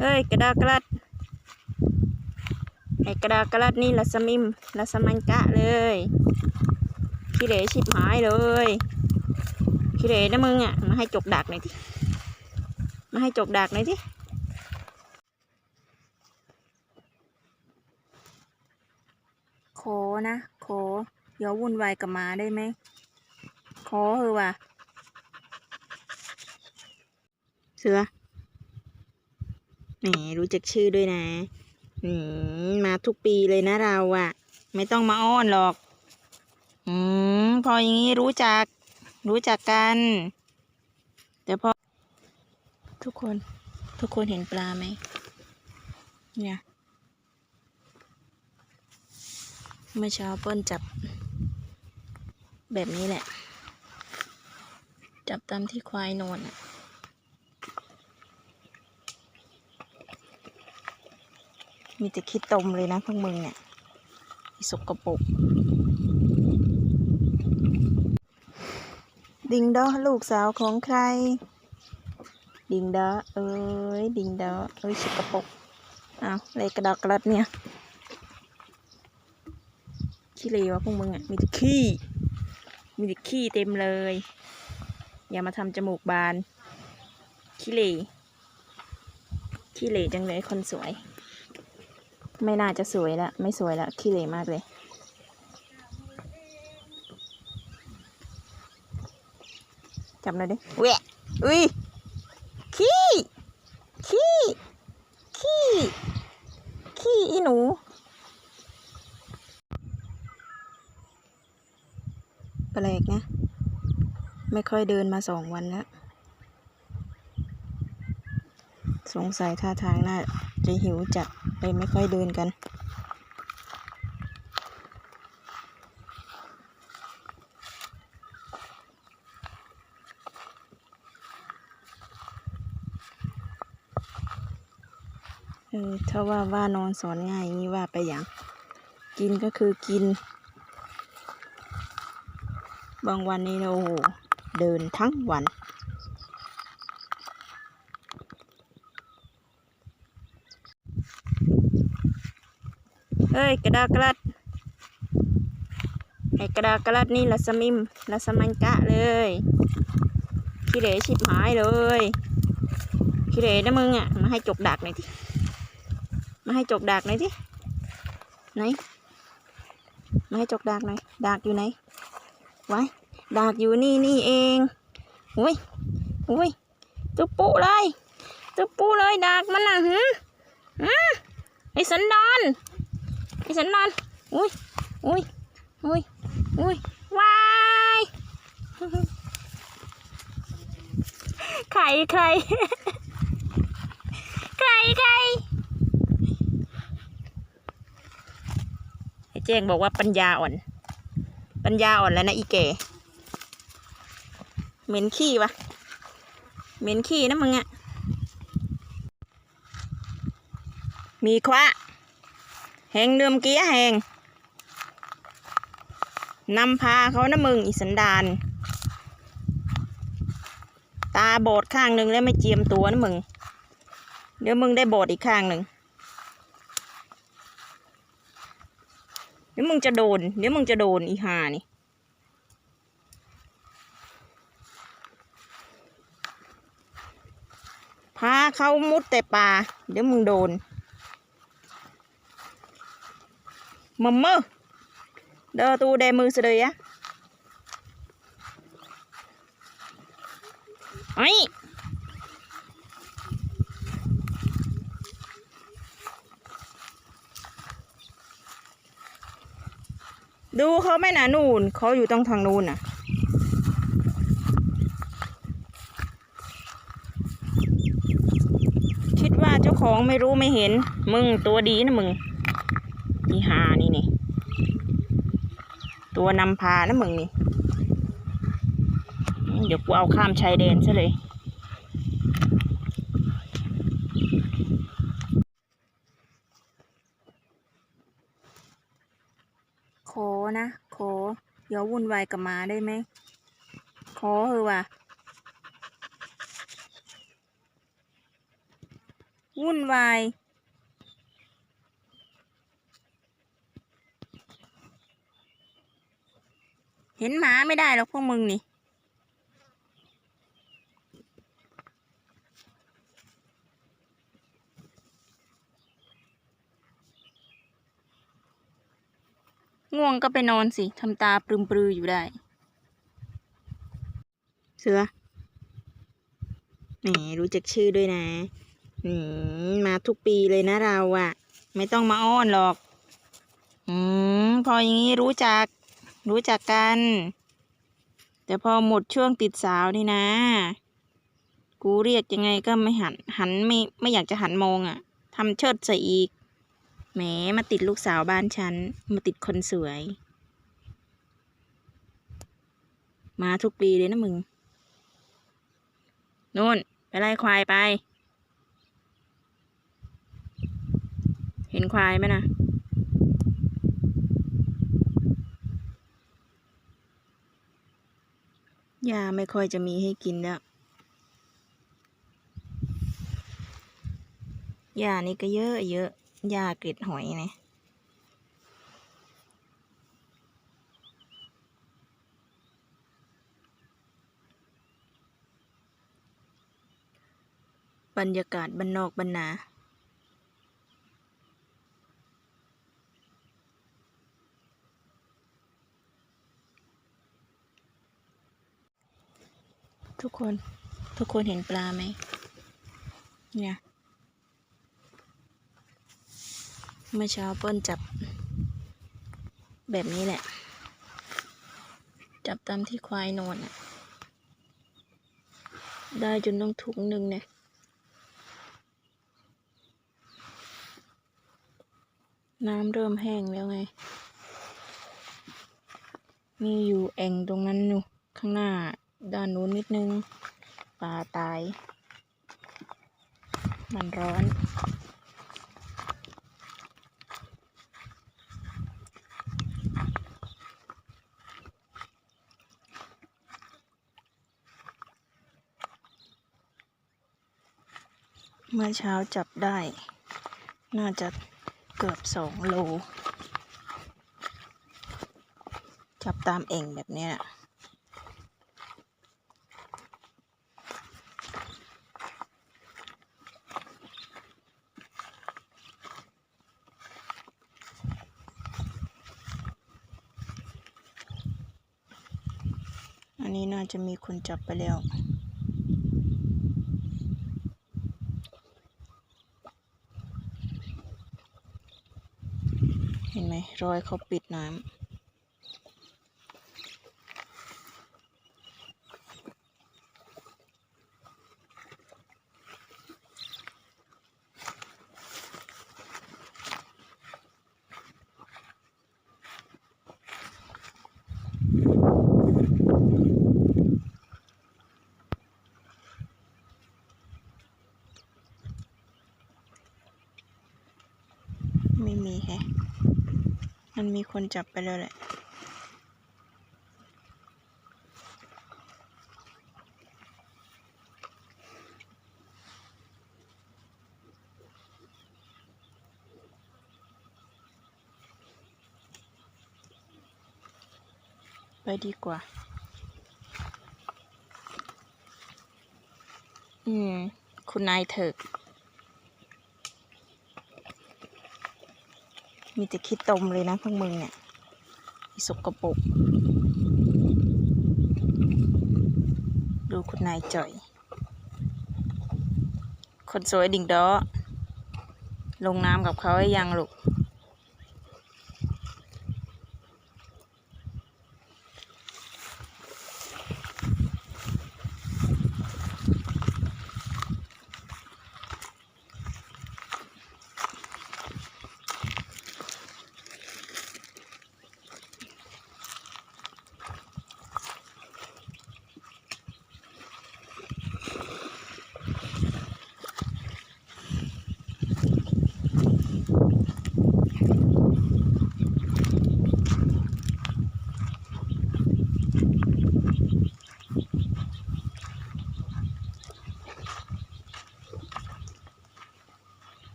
เอ้ยกระดากระดัดไอ้กระดากระดัดนี่ละสมิมละสมันกะเลยขี้เหร่ชิบหายเลยขี้เหร่นะมึงอะมาให้จกดักหน่อยทีมาให้จกดักหน่อยทีขอนะ ขออย่าวุ่นวายกับหมาได้ไหม ขอเถอะว่ะ เสือแหมรู้จักชื่อด้วยนะอืมมาทุกปีเลยนะเราอะไม่ต้องมาอ้อนหรอก อืมพออย่างนี้รู้จัก รู้จักกันแต่พอทุกคน ทุกคนเห็นปลาไหมเนี่ยเมื่อเช้าเปิ้ลจับ แบบนี้แหละ จับตามที่ควายนอนอะ มีแต่ขี้ตมเลยนะพวกมึงเนี่ยสกปรกดิงดอลูกสาวของใคร ดิงดอเอ้ยดิงดอเอ้ยสกปรกอ้าวเลยกระดอกกระดัดเนี่ยขี้เลวะพวกมึงอะมีแต่ขี้มีแต่ขี้เต็มเลย อย่ามาทำจมูกบานขี้เลขี้เลจังเลยคนสวย ไม่น่าจะสวยละ ไม่สวยละขี้เหร่มากเลย จับหน่อยดิแหวะอุ้ยขี้ขี้ขี้ขี้อีหนูแปลกนะ ไม่ค่อยเดินมาสองวันแล้ว สงสัยท่าทางน่า จะหิวจัดเลยไม่ค่อยเดินกัน เออถ้าว่าว่านอนสอนง่ายงนี้ว่าไปอย่าง กินก็คือกิน บางวันนี่นะโอ้โห เดินทั้งวัน เอ้ยกระดากระดัดไอ้กระดากระดัดนี่ละสมิมละสมันกะเลยขี้เหร่ชิบหายเลยขี้เหร่นะมึงอะมาให้จกดักหน่อยทีมาให้จกดักหน่อยทีไหนมาให้จกดักหน่อยดักอยู่ไหนไว้ดักอยู่นี่นี่เองอุ้ยอุ้ยจุปุเลยจุปุเลยดักมันน่ะหืมหืมไอ้สันดอน ไอ้สันนอน อุ้ยอุ้ยอุ้ยอุ้ยวายไข่ไข่ไข่ไข่ไอ้เจ้งบอกว่าปัญญาอ่อน ปัญญาอ่อนแล้วนะอีเก๋เหม็นขี้วะเหม็นขี้นะมึงอะมีควะ แหงเดิมเกี้ยแหงนำพาเขานะมึงอีสันดานตาบอดข้างหนึ่งแล้วไม่เจียมตัวนะมึง เดี๋ยวมึงได้บอดอีกข้างหนึ่งเดี๋ยวมึงจะโดน เดี๋ยวมึงจะโดนอีหานี่พาเขามุดแต่ป่าเดี๋ยวมึงโดน Mama. Dah tu demo sudah ya. Ai. ดูเขาไม่หนะนู่นเขาอยู่ตรงทางนูนน่ะ คิดว่าเจ้าของไม่รู้ไม่เห็น มึงตัวดีนะมึงอีหา ตัวนำพานะมึงนี่ เดี๋ยวกูเอาข้ามชายแดนซะเลย ขอนะ ขออย่าวุ่นวายกับมาได้ไหม ขอเถอะว่ะ วุ่นวาย เห็นหมาไม่ได้หรอกพวกมึงนี่ ง่วงก็ไปนอนสิทำตาปรึมปรืออยู่ได้ เสือแหมรู้จักชื่อด้วยนะมมาทุกปีเลยนะเราอะไม่ต้องมาอ้อนหรอก อืม พออย่างนี้รู้จัก รู้จักกัน แต่พอหมดช่วงติดสาวนี่นะ กูเรียกยังไงก็ไม่หัน หันไม่ไม่อยากจะหันมองอะ่ะทำเชิดใส่อีก แหมมาติดลูกสาวบ้านฉัน มาติดคนสวย มาทุกปีเลยนะมึงนู่นไปไล่ควายไป เห็นควายไหมนะ ยาไม่ค่อยจะมีให้กินแล้วยานี่ก็เยอะเยอะยาเกล็ดหอยนะบรรยากาศบ้านนอกบ้านนา ทุกคน ทุกคนเห็นปลาไหมเนี่ยเมื่อเช้าเปิ้ลจับ แบบนี้แหละ จับตามที่ควายนอนอะได้จนต้องถุงหนึ่งเนี่ยน้ำเริ่มแห้งแล้วไง มีอยู่แอ่งตรงนั้นอยู่ข้างหน้า ด้านนู้นนิดนึงปลาตาย มันร้อน เมื่อเช้าจับได้ น่าจะเกือบสองโล จับตามเอ่งแบบเนี้ยน่ะ นี้น่าจะมีคนจับไปแล้ว เห็นไหมรอยเขาปิดน้ำ ไม่มีแฮะ มันมีคนจับไปแล้วแหละไปดีกว่า อืม คุณนายเถิก มีแต่คิดตมเลยนะพวกมึงเนี่ยอิสกปรกดูคุณนายจ่อย คนสวยดิ่งดอลงน้ำกับเขาให้ยังลูก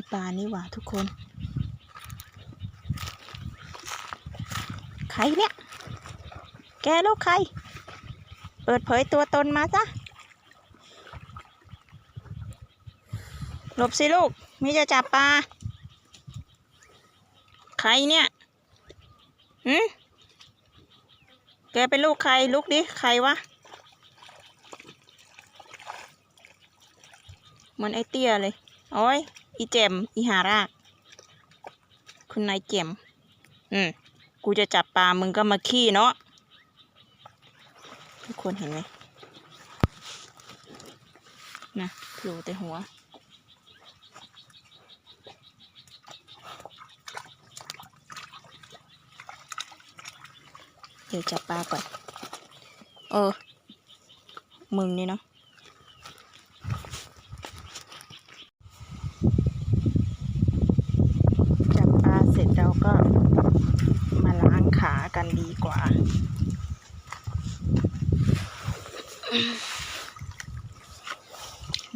มีปลานี่หว่าทุกคน ใครเนี่ย แกลูกใคร เปิดเผยตัวตนมาซะหลบสิลูกไม่จะจับปลา ใครเนี่ยหืมแกเป็นลูกใครลูกดิ ใครวะ เหมือนไอเตี้ยเลย โอ้ย อีเจมอีหาราก คุณนายเจมอืมกูจะจับปลา มึงก็มาขี้เนาะ ทุกคนเห็นไหมนะโผล่แต่หัว เดี๋ยวจับปลาก่อน เออ มึงนี่เนาะ จับปลาเสร็จเราก็มาล้างขา กันดีกว่า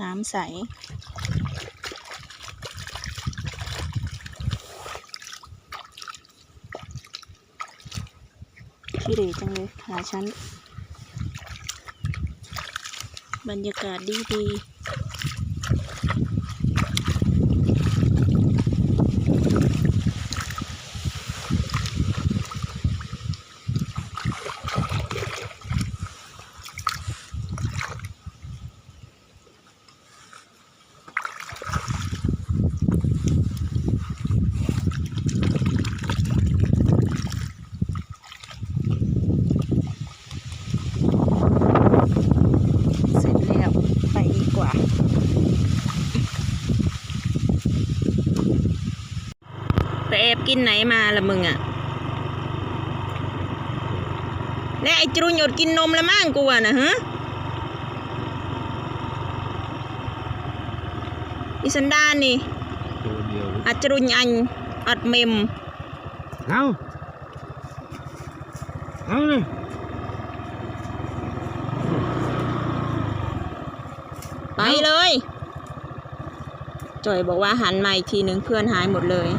น้ำใสขี้เรจังเลยหาฉันบรรยากาศดีดีเสร็จแล้ว ไปดีกว่า ไปแอบ กินไหนมาละมึงอะและไอ้จรุนหยดกินนมละมั่งกูอะนะฮะอีสันดานนี่ตัวเดียวอัจรุนอันอัดเมมเอาเอาเลยไปเลยจอยบอกว่าหันมาอีกทีหนึ่งเพื่อนหายหมดเลย